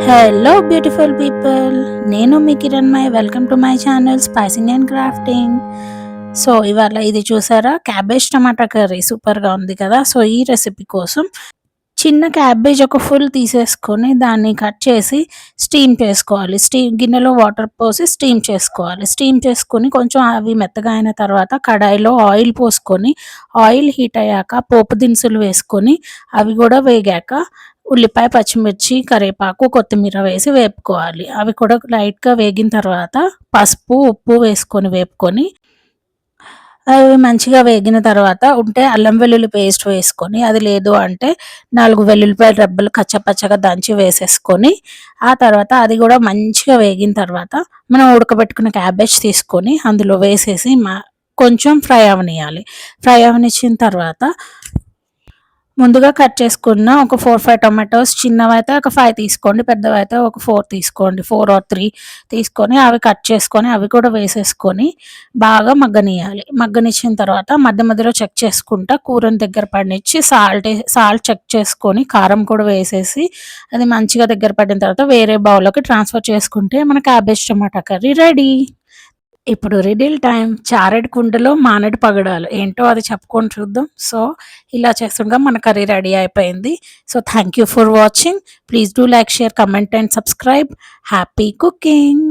Hello beautiful people నేను మీ Kiran my welcome to my channel spicing and crafting so ఇవాళ ఇది చూసారా? Cabbage tomato curry సూపర్గా ఉంది కదా. సో ఈ రెసిపీ కోసం చిన్న క్యాబేజ్ ఒక ఫుల్ తీసేసుకొని దాన్ని కట్ చేసి స్టీమ్ చేసుకోవాలి. స్టీమ్ గిన్నెలో వాటర్ పోసి స్టీమ్ చేసుకోవాలి. స్టీమ్ చేసుకొని కొంచెం అవి మెత్తగా అయిన తర్వాత కడాయిలో ఆయిల్ పోసుకొని ఆయిల్ హీట్ అయ్యాక పోపు దినుసులు వేసుకొని అవి కూడా వేగాక ఉల్లిపాయ పచ్చిమిర్చి కరివేపాకు కొత్తిమీర వేసి వేపుకోవాలి. అవి కూడా లైట్గా వేగిన తర్వాత పసుపు ఉప్పు వేసుకొని వేపుకొని అవి మంచిగా వేగిన తర్వాత ఉంటే అల్లం వెల్లుల్లి పేస్ట్ వేసుకొని అది లేదు అంటే నాలుగు వెల్లుల్లిపాయ రబ్బలు కచ్చపచ్చగా దంచి వేసేసుకొని ఆ తర్వాత అది కూడా మంచిగా వేగిన తర్వాత మనం ఉడకబెట్టుకున్న క్యాబేజ్ తీసుకొని అందులో వేసేసి మా కొంచెం ఫ్రై అవనియాలి ఫ్రై అవనిచ్చిన తర్వాత ముందుగా కట్ చేసుకున్న ఒక ఫోర్ ఫైవ్ టొమాటోస్ చిన్నవైతే ఒక ఫైవ్ తీసుకోండి పెద్దవైతే ఒక ఫోర్ తీసుకోండి ఫోర్ ఆర్ త్రీ తీసుకొని అవి కట్ చేసుకొని అవి కూడా వేసేసుకొని బాగా మగ్గనియాలి మగ్గనిచ్చిన తర్వాత మధ్య మధ్యలో చెక్ చేసుకుంటా కూరని దగ్గర పడినిచ్చి సాల్ట్ సాల్ట్ చెక్ చేసుకొని కారం కూడా వేసేసి అది మంచిగా దగ్గర పడిన తర్వాత వేరే బౌల్లోకి ట్రాన్స్ఫర్ చేసుకుంటే మన క్యాబేజ్ టమాటా కర్రీ రెడీ ఇప్పుడు రిడిల్ టైం చారెడ్ కుండలో మానడి పగడాలు. ఏంటో అది చెప్పుకొని చూద్దాం. సో ఇలా చేస్తుండగా మన కర్రీ రెడీ అయిపోయింది. So thank you for watching please do like share comment and subscribe happy cooking